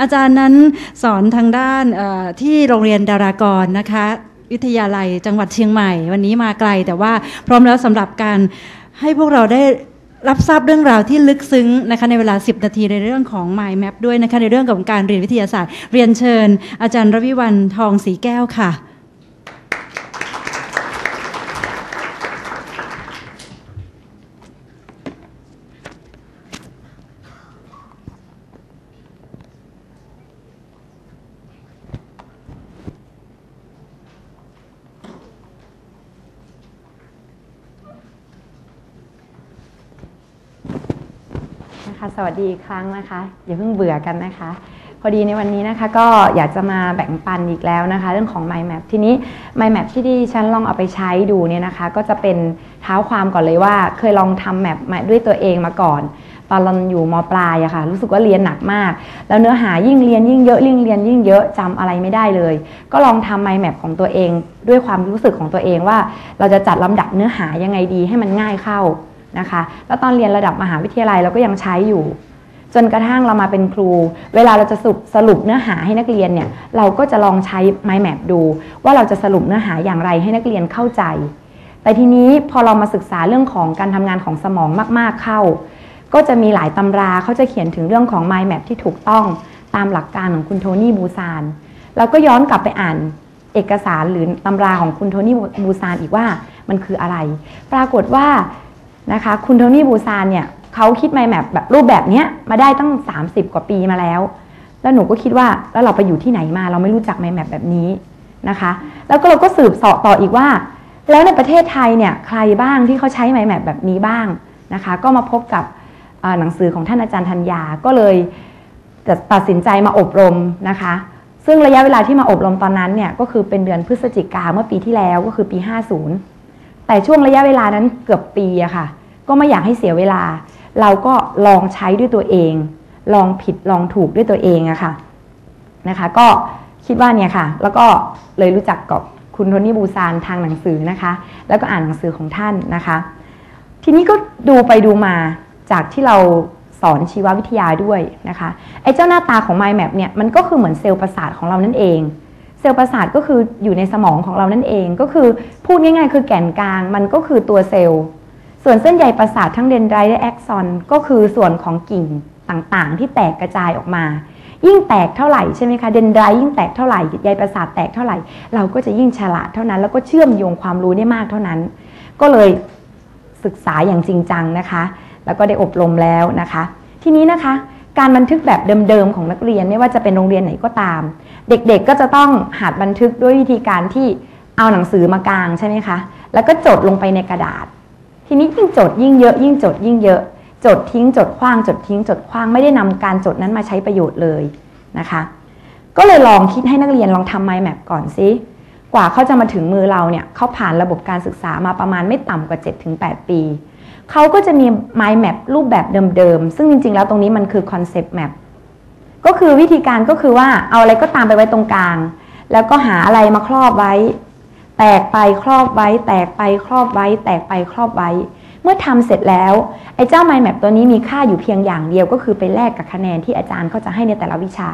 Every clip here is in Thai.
อาจารย์นั้นสอนทางด้านที่โรงเรียนดารากรนะคะวิทยาลัยจังหวัดเชียงใหม่ วันนี้มาไกล แต่ว่าพร้อมแล้วสำหรับการให้พวกเราได้รับทราบเรื่องราวที่ลึกซึ้งนะคะในเวลา 10 นาทีในเรื่องของ Mind Map ด้วยนะคะในเรื่องของการเรียนวิทยาศาสตร์ เรียนเชิญ อาจารย์รวิวันทองสีแก้วค่ะ สวัสดีอีกครั้งนะคะอย่าเพิ่งเบื่อกันนะคะ พอดีในวันนี้นะคะก็อยากจะมาแบ่งปันอีกแล้วนะคะ เรื่องของ Mind Map ทีนี้ Mind Map ที่ดิฉันลองเอาไปใช้ดูเนี่ยนะคะ ก็จะเป็นเท้าความก่อนเลยว่าเคยลองทำแมปมาด้วยตัวเองมาก่อน ตอนเราอยู่มปลายอะคะ่ะ รู้สึกว่าเรียนหนักมาก แล้วเนื้อหายิ่งเรียนยิ่งเยอะยิ่งเรียนยิ่งเยอะจำอะไรไม่ได้เลย ก็ลองทำ Mind Map ของตัวเอง ด้วยความรู้สึกของตัวเองว่า เราจะจัดลำดับเนื้อหายังไงดีให้มันง่ายเข้า นะคะ แล้วตอนเรียนระดับมหาวิทยาลัยเราก็ยังใช้อยู่ จนกระทั่งเรามาเป็นครู เวลาเราจะสรุปสรุปเนื้อหาให้นักเรียนเนี่ยเราก็จะลองใช้ mind map ดู ว่าเราจะสรุปเนื้อหาอย่างไรให้นักเรียนเข้าใจ แต่ทีนี้พอเรามาศึกษาเรื่องของการทำงานของสมองมาก ๆเข้า ก็จะมีหลายตำราเขาจะเขียนถึงเรื่องของ mind map ที่ถูกต้องตามหลักการของคุณโทนี่บูซานเราก็ย้อนกลับไปอ่านเอกสารหรือตำราของคุณโทนี่บูซานอีกว่ามันคืออะไร ปรากฏว่า นะคะ คุณโทนี่บูซานเนี่ยเขาคิดไมแมปแบบรูปแบบนี้มาได้ตั้ง 30 กว่าปีมาแล้ว แล้วหนูก็คิดว่าแล้วเราไปอยู่ที่ไหนมาเราไม่รู้จักไมแมปแบบนี้นะคะ แล้วก็เราก็สืบสอบต่ออีกว่า แล้วในประเทศไทยเนี่ยใครบ้างที่เขาใช้ไมแมปแบบนี้บ้างนะคะ ก็มาพบกับหนังสือของท่านอาจารย์ธัญญาก็เลยตัดสินใจมาอบรมนะคะ ซึ่งระยะเวลาที่มาอบรมตอนนั้นเนี่ยก็คือเป็นเดือนพฤศจิกาเมื่อปีที่แล้วก็คือปี 50 แต่ช่วงระยะเวลานั้นเกือบปีอะค่ะ ก็ไม่อยากให้เสียเวลา เราก็ลองใช้ด้วยตัวเอง ลองผิดลองถูกด้วยตัวเองอะค่ะนะคะ ก็คิดว่าเนี่ยค่ะ แล้วก็เลยรู้จักกับคุณโทนี่บูซานทางหนังสือนะคะ แล้วก็อ่านหนังสือของท่านนะคะ ทีนี้ก็ดูไปดูมาจากที่เราสอนชีววิทยาด้วยนะคะไอ้เจ้าหน้าตาของ Mind Map เนี่ยมันก็คือเหมือนเซลล์ประสาทของเรานั่นเอง เซลล์ประสาทก็คืออยู่ในสมองของเรานั่นเอง ก็คือพูดง่ายๆ คือแก่นกลางมันก็คือตัวเซลล์ ส่วนเส้นใยประสาททั้งเดนไดและแอกซอนก็คือส่วนของกิ่งต่างๆ ที่แตกกระจายออกมา ยิ่งแตกเท่าไหร่ใช่ไหมคะเดนไดยิ่งแตกเท่าไหร่ใยประสาทแตกเท่าไหร่ เราก็จะยิ่งฉลาดเท่านั้น แล้วก็เชื่อมโยงความรู้ได้มากเท่านั้น ก็เลยศึกษาอย่างจริงจังนะคะ แล้วก็ได้อบรมแล้วนะคะ ทีนี้นะคะ การบันทึกแบบเดิมๆของนักเรียนไม่ว่าจะเป็นโรงเรียนไหนก็ตาม เด็กๆก็จะต้องหัดบันทึกด้วยวิธีการที่เอาหนังสือมากางใช่ไหมคะ แล้วก็จดลงไปในกระดาษ ทีนี้ยิ่งจดยิ่งเยอะ ยิ่งจดยิ่งเยอะ จดทิ้งจดคว้างจดทิ้งจดคว้างไม่ได้นำการจดนั้นมาใช้ประโยชน์เลยนะคะ ก็เลยลองคิดให้นักเรียนลองทำไมแมปก่อนซิกว่าเขาจะมาถึงมือเราเนี่ยเขาผ่านระบบการศึกษามาประมาณไม่ต่ำกว่า 7-8 ปี เขาก็จะมี mind map รูปแบบเดิมๆ ซึ่งจริงๆ แล้วตรงนี้มันคือ concept map ก็คือวิธีการก็คือว่าเอาอะไรก็ตามไปไว้ตรงกลาง แล้วก็หาอะไรมาครอบไว้ แตกไปครอบไว้ แตกไปครอบไว้ แตกไปครอบไว้ เมื่อทำเสร็จแล้วไอ้เจ้า mind map ตัวนี้มีค่าอยู่เพียงอย่างเดียวก็คือไปแลกกับคะแนนที่อาจารย์เขาจะให้ในแต่ละวิชา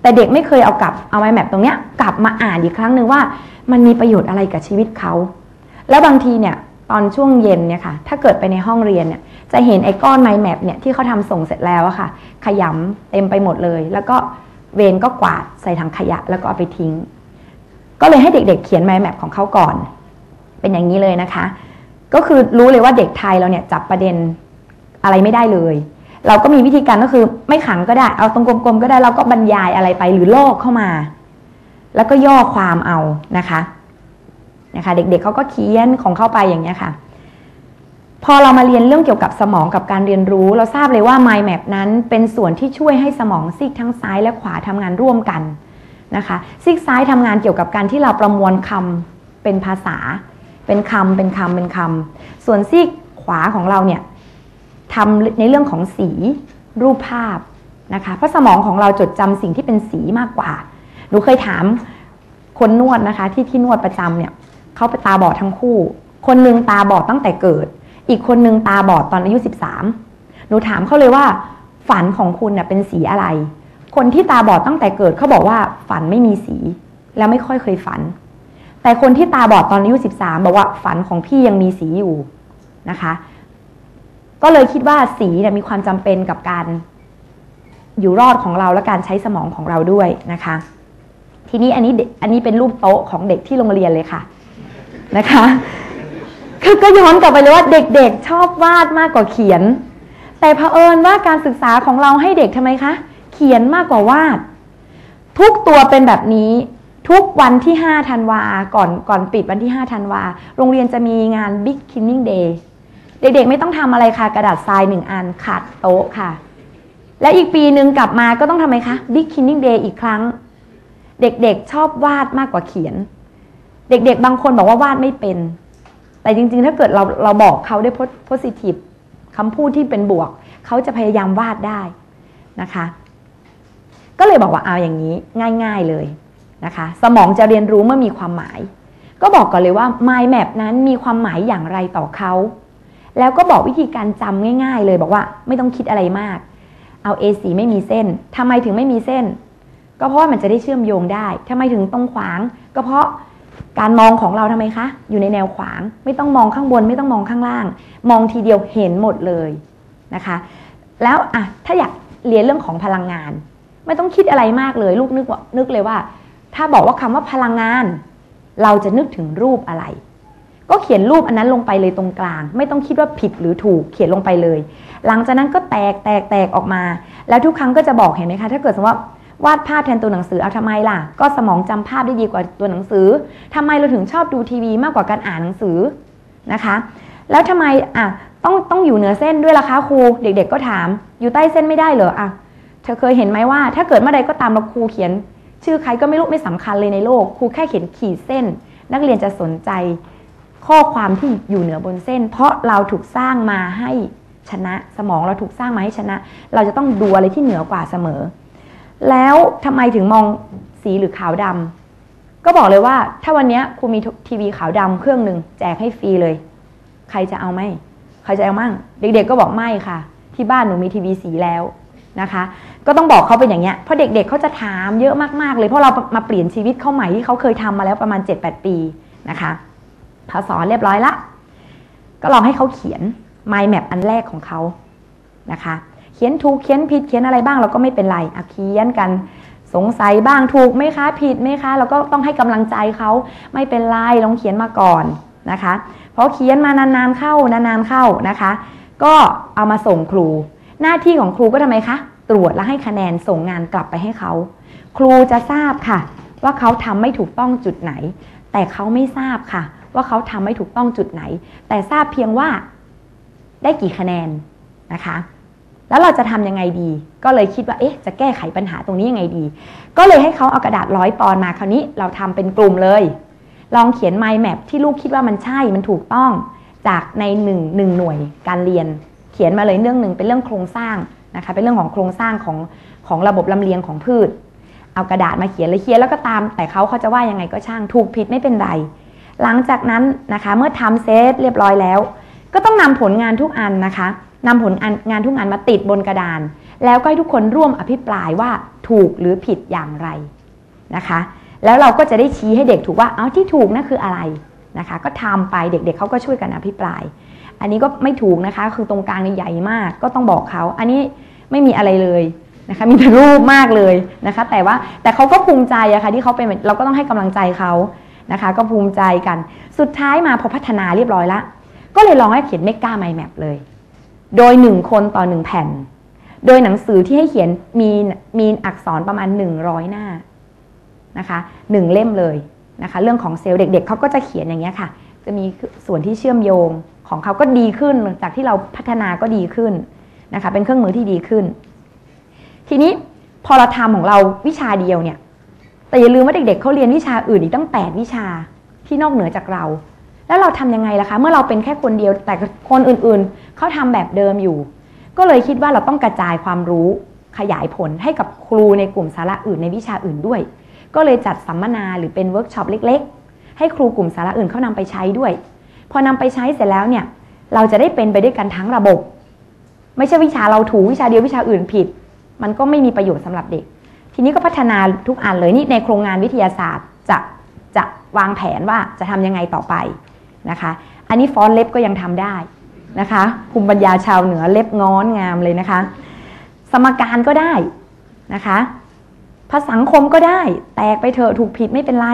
แต่เด็กไม่เคยเอากลับเอา mind map ตรงเนี้ยกลับมาอ่านอีกครั้งหนึ่งว่า มันมีประโยชน์อะไรกับชีวิตเขาแล้วบางทีเนี่ย ตอนช่วงเย็นเนี่ยค่ะ ถ้าเกิดไปในห้องเรียนเนี่ย จะเห็นไอ้ก้อน mind map เนี่ยที่เขาทำส่งเสร็จแล้วอะค่ะ ขยำเต็มไปหมดเลย แล้วก็เวนก็กวาดใส่ถังขยะแล้วก็เอาไปทิ้ง ก็เลยให้เด็กๆ เขียน mind map ของเขาก่อน เป็นอย่างนี้เลยนะคะ ก็คือรู้เลยว่าเด็กไทยเราเนี่ยจับประเด็นอะไรไม่ได้เลย เราก็มีวิธีการก็คือไม่ขังก็ได้ เอาตรงกลมๆก็ได้เราก็บรรยายอะไรไปหรือลอกเข้ามา แล้วก็ย่อความเอานะคะ นะคะเด็กๆเเขาก็เขียนของเข้าไปอย่างนี้ค่ะ พอเรามาเรียนเรื่องเกี่ยวกับสมองกับการเรียนรู้ เราทราบเลยว่า mind map นั้นเป็นส่วนที่ช่วยให้สมองซีกทั้งซ้ายและขวาทำงานร่วมกันนะคะซีกซ้ายทำงานเกี่ยวกับการที่เราประมวลคำเป็นภาษา เป็นคำเป็นคำเป็นคำส่วนซีกขวาของเราเนี่ยทำในเรื่องของสีรูปภาพนะคะเพราะสมองของเราจดจำสิ่งที่เป็นสีมากกว่า หนูเคยถามคนนวดนะคะ ที่ที่นวดประจำเนี่ย เขาไปตาบอดทั้งคู่ คนนึงตาบอดตั้งแต่เกิด อีกคนนึงตาบอดตอนอายุ 13 หนูถามเขาเลยว่า ฝันของคุณเน่ยเป็นสีอะไร คนที่ตาบอดตั้งแต่เกิดเขาบอกว่าฝันไม่มีสี แล้วไม่ค่อยเคยฝัน แต่คนที่ตาบอดตอนอายุ 13 บอกว่าฝันของพี่ยังมีสีอยู่นะคะ ก็เลยคิดว่าสีเนี่ยมีความจำเป็นกับการอยู่รอดของเราและการใช้สมองของเราด้วยนะคะ ทีนี้อันนี้อันนี้เป็นรูปโต๊ะของเด็กที่โรงเรียนเลยค่ะ นะคะคือก็ย้อนกลับไปเลยว่าเด็กๆ ชอบวาดมากกว่าเขียน แต่เผอิญว่าการศึกษาของเราให้เด็กทำไมคะ เขียนมากกว่าวาด ทุกตัวเป็นแบบนี้ทุกวันที่5ธันวาก่อนก่อนปิดวันที่5ธันวา โรงเรียนจะมีงาน Big Cleaning Day เด็กๆไม่ต้องทำอะไรค่ะ กระดาษทรายหนึ่งอันขัดโต๊ะค่ะ และอีกปีหนึ่งกลับมาก็ต้องทำไมคะ Big Cleaning Day อีกครั้ง เด็กๆชอบวาดมากกว่าเขียน เด็กๆ บางคนบอกว่าวาดไม่เป็น แต่จริงๆ ถ้าเกิดเราเราบอกเขาได้ positive คำพูดที่เป็นบวก เขาจะพยายามวาดได้นะคะ ก็เลยบอกว่าเอาอย่างนี้ง่าย ๆเลยนะคะ สมองจะเรียนรู้เมื่อมีความหมาย ก็บอกก่อนเลยว่า mind map นั้นมีความหมายอย่างไรต่อเขาแล้วก็บอกวิธีการจำง่าย ๆ เลยบอกว่าไม่ต้องคิดอะไรมาก เอา A4 ไม่มีเส้นทำไมถึงไม่มีเส้น ก็เพราะว่ามันจะได้เชื่อมโยงได้ทำไมถึงตรงขวาง ก็เพราะ การมองของเราทำไมคะ อยู่ในแนวขวาง ไม่ต้องมองข้างบน ไม่ต้องมองข้างล่าง มองทีเดียวเห็นหมดเลยนะคะ แล้วอะถ้าอยากเรียนเรื่องของพลังงาน ไม่ต้องคิดอะไรมากเลย ลูกนึกว่านึกเลยว่า ถ้าบอกว่าคำว่าพลังงาน เราจะนึกถึงรูปอะไร ก็เขียนรูปอันนั้นลงไปเลยตรงกลาง ไม่ต้องคิดว่าผิดหรือถูกเขียนลงไปเลย หลังจากนั้นก็แตกแตกแตกออกมา แล้วทุกครั้งก็จะบอกเห็นไหมคะ ถ้าเกิดสมมติว่า วาดภาพแทนตัวหนังสือเอาทำไมล่ะ ก็สมองจำภาพได้ดีกว่าตัวหนังสือทำไมเราถึงชอบดูทีวีมากกว่าการอ่านหนังสือนะคะ แล้วทำไมอะต้องต้องอยู่เหนือเส้นด้วยล่ะคะครูเด็ก ๆ ก็ถาม อยู่ใต้เส้นไม่ได้เหรออะเธอเคยเห็นไหมว่า ถ้าเกิดเมื่อใดก็ตามเราครูเขียน ชื่อใครก็ไม่รู้ไม่สำคัญเลยในโลกครูแค่เขียนขีดเส้น นักเรียนจะสนใจ ข้อความที่อยู่เหนือบนเส้น เพราะเราถูกสร้างมาให้ชนะ สมองเราถูกสร้างมาให้ชนะ เราจะต้องดูอะไรที่เหนือกว่าเสมอ แล้วทำไมถึงมองสีหรือขาวดำก็บอกเลยว่า ถ้าวันนี้ครูมีทีวีขาวดำเครื่องหนึ่งแจกให้ฟรีเลย ใครจะเอาไหมใครจะเอามั่ง เด็กๆก็บอกไม่ค่ะ ที่บ้านหนูมีทีวีสีแล้วนะคะ ก็ต้องบอกเขาเป็นอย่างเงี้ยเพราะเด็กๆเเขาจะถามเยอะมากๆเลยเพราะเรามาเปลี่ยนชีวิตเขาใหม่ที่เขาเคยทำมาแล้วประมาณ 7-8 ปีนะคะพอสอนเรียบร้อยละก็ลองให้เขาเขียน mind map อันแรกของเขานะคะ เขียนถูกเขียนผิดเขียนอะไรบ้างเราก็ไม่เป็นไรอะเขียนกันสงสัยบ้างถูกไหมคะผิดไหมคะ เราก็ต้องให้กำลังใจเขาไม่เป็นไรลองเขียนมาก่อนนะคะพอเขียนมานานๆเข้านานๆเข้านะคะ ก็เอามาส่งครู หน้าที่ของครูก็ทำไมคะตรวจและให้คะแนนส่งงานกลับไปให้เขา ครูจะทราบค่ะ ว่าเขาทำไม่ถูกต้องจุดไหน แต่เขาไม่ทราบค่ะ ว่าเขาทำไม่ถูกต้องจุดไหน แต่ทราบเพียงว่าได้กี่คะแนนนะคะ แล้วเราจะทำยังไงดี ก็เลยคิดว่าเอ๊ะจะแก้ไขปัญหาตรงนี้ยังไงดี ก็เลยให้เขาเอากระดาษร้อยปอนมาคราวนี้เราทำเป็นกลุ่มเลย ลองเขียน mind map ที่ลูกคิดว่ามันใช่มันถูกต้องจากในหนึ่งหนึ่งหน่วยการเรียน เขียนมาเลยเรื่องหนึ่งเป็นเรื่องโครงสร้างนะคะเป็นเรื่องของโครงสร้างของของระบบลำเลียงของพืช เอากระดาษมาเขียนเลยเขียนแล้วก็ตาม แต่เขาเขาจะว่ายังไงก็ช่างถูกผิดไม่เป็นไรหลังจากนั้นนะคะเมื่อทำเซตเรียบร้อยแล้ว ก็ต้องนำผลงานทุกอันนะคะ นำผลงานทุกอันมาติดบนกระดาน แล้วก็ให้ทุกคนร่วมอภิปรายว่าถูกหรือผิดอย่างไรนะคะ แล้วเราก็จะได้ชี้ให้เด็กถูกว่าเอาที่ถูกนั่นคืออะไรนะคะ ก็ทำไปเด็กๆเเขาก็ช่วยกันอภิปราย อันนี้ก็ไม่ถูกนะคะ คือตรงกลางนี่ใหญ่มาก ก็ต้องบอกเขาอันนี้ไม่มีอะไรเลยนะคะมีแต่รูปมากเลยนะคะ แต่ว่าแต่เขาก็ภูมิใจอะคะ่ะที่เขาเป็นเราก็ต้องให้กำลังใจเขานะคะ ก็ภูมิใจกัน สุดท้ายมาพอพัฒนาเรียบร้อยละก็เลยลองให้เขียนเมกาไมแมปเลย โดยหนึ่งคนต่อหนึ่งแผ่น โดยหนังสือที่ให้เขียนมีมีอักษรประมาณ 100 หน้านะคะหนึ่งเล่มเลยนะคะ เรื่องของเซลล์เด็กๆเขาก็จะเขียนอย่างเงี้ยค่ะ จะมีส่วนที่เชื่อมโยงของเขาก็ดีขึ้นจากที่เราพัฒนาก็ดีขึ้นนะคะ เป็นเครื่องมือที่ดีขึ้น ทีนี้พอเราทำของเราวิชาเดียวเนี่ย แต่อย่าลืมว่าเด็กๆเเขาเรียนวิชาอื่นอีกตั้ง 8 วิชาที่นอกเหนือจากเรา แล้วเราทํำยังไงล่ะคะ เมื่อเราเป็นแค่คนเดียวแต่คนอื่นๆเขาทำแบบเดิมอยู่ ก็เลยคิดว่าเราต้องกระจายความรู้ขยายผลให้กับครูในกลุ่มสาระอื่นในวิชาอื่นด้วย ก็เลยจัดสัมมนาหรือเป็นเวิร์กช็อปเล็ก ๆ ให้ครูกลุ่มสาระอื่นเขานำไปใช้ด้วย พอนำไปใช้เสร็จแล้วเนี่ยเราจะได้เป็นไปด้วยกันทั้งระบบ ไม่ใช่วิชาเราถูวิชาเดียววิชาอื่นผิด มันก็ไม่มีประโยชน์สำหรับเด็ก ทีนี้ก็พัฒนาทุกอันเลยนี่ในโครงงานวิทยาศาสตร์จะจะวางแผนว่าจะทำยังไงต่อไป นะคะ อันนี้ฟ้อนเล็บก็ยังทำได้นะคะภูมิปัญญาชาวเหนือเล็บง้อนงามเลยนะคะ สมการก็ได้นะคะภาษาสังคมก็ได้ แตกไปเถอะถูกผิดไม่เป็นไร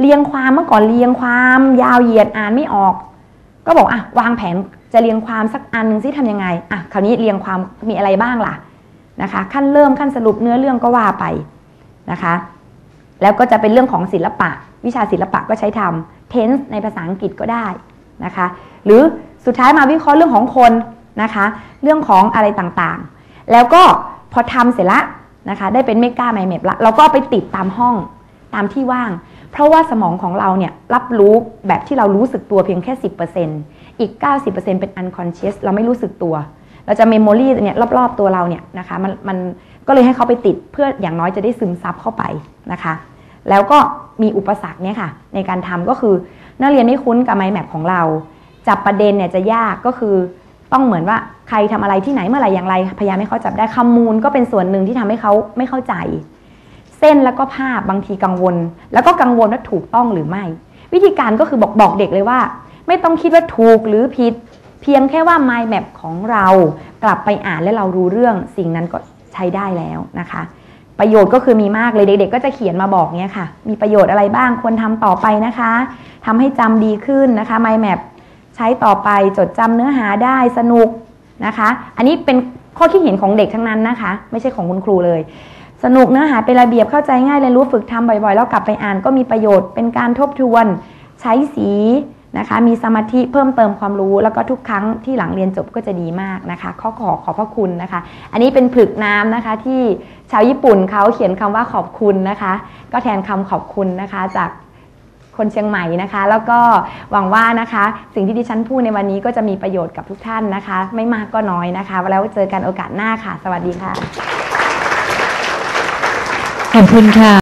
เรียงความเมื่อก่อนเรียงความยาวเหยียดอ่านไม่ออก ก็บอกอะวางแผนจะเรียงความสักอันหนึ่งซิทำยังไงอะคราวนี้เรียงความมีอะไรบ้างล่ะนะคะ ขั้นเริ่มขั้นสรุปเนื้อเรื่องก็ว่าไปนะคะ แล้วก็จะเป็นเรื่องของศิลปะ วิชาศิลปะก็ใช้ทำ tense ในภาษาอังกฤษก็ได้นะคะ หรือสุดท้ายมาวิเคราะห์เรื่องของคนนะคะ เรื่องของอะไรต่างๆ แล้วก็พอทำเสร็จละนะคะ ได้เป็นเมกาไมเมปละเราก็ไปติดตามห้องตามที่ว่าง เพราะว่าสมองของเราเนี่ยรับรู้แบบที่เรารู้สึกตัวเพียงแค่ 10%อีก 90%เป็น unconscious เราไม่รู้สึกตัว เราจะ memory เนี่ยรอบๆตัวเราเนี่ยนะคะมันมัน ก็เลยให้เขาไปติดเพื่ออย่างน้อยจะได้ซึมซับเข้าไปนะคะ แล้วก็มีอุปสรรคเนี่ยค่ะ ในการทำก็คือนักเรียนไม่คุ้นกับ mind map ของเรา จับประเด็นเนี่ยจะยากก็คือต้องเหมือนว่าใครทำอะไรที่ไหนเมื่อไหร่อย่างไร พยายามให้เขาจับได้คำมูลก็เป็นส่วนหนึ่งที่ทำให้เขาไม่เข้าใจ เส้นแล้วก็ภาพบางทีกังวล แล้วก็กังวลว่าถูกต้องหรือไม่ วิธีการก็คือบอกบอกเด็กเลยว่า ไม่ต้องคิดว่าถูกหรือผิด เพียงแค่ว่า mind map ของเรากลับไปอ่านและเรารู้เรื่อง สิ่งนั้นก็ ใช้ได้แล้วนะคะ ประโยชน์ก็คือมีมากเลยเด็กๆ ก็จะเขียนมาบอกเนี้ยค่ะ มีประโยชน์อะไรบ้างควรทำต่อไปนะคะ ทำให้จำดีขึ้นนะคะ mind map ใช้ต่อไปจดจำเนื้อหาได้สนุกนะคะ อันนี้เป็นข้อคิดเห็นของเด็กทั้งนั้นนะคะ ไม่ใช่ของคุณครูเลย สนุกเนื้อหาเป็นระเบียบเข้าใจง่ายเรียนรู้ฝึกทำบ่อยๆ แล้วกลับไปอ่านก็มีประโยชน์เป็นการทบทวน ใช้สี นะคะ มีสมาธิเพิ่มเติมความรู้ แล้วก็ทุกครั้งที่หลังเรียนจบก็จะดีมากนะคะขอขอขอบพระคุณนะคะ อันนี้เป็นผลึกน้ำนะคะที่ชาวญี่ปุ่นเขาเขียนคำว่าขอบคุณนะคะ ก็แทนคำขอบคุณนะคะจากคนเชียงใหม่นะคะ แล้วก็หวังว่านะคะ สิ่งที่ดิฉันพูดในวันนี้ก็จะมีประโยชน์กับทุกท่านนะคะ ไม่มากก็น้อยนะคะ แล้วเจอกันโอกาสหน้าค่ะ สวัสดีค่ะ ขอบคุณค่ะ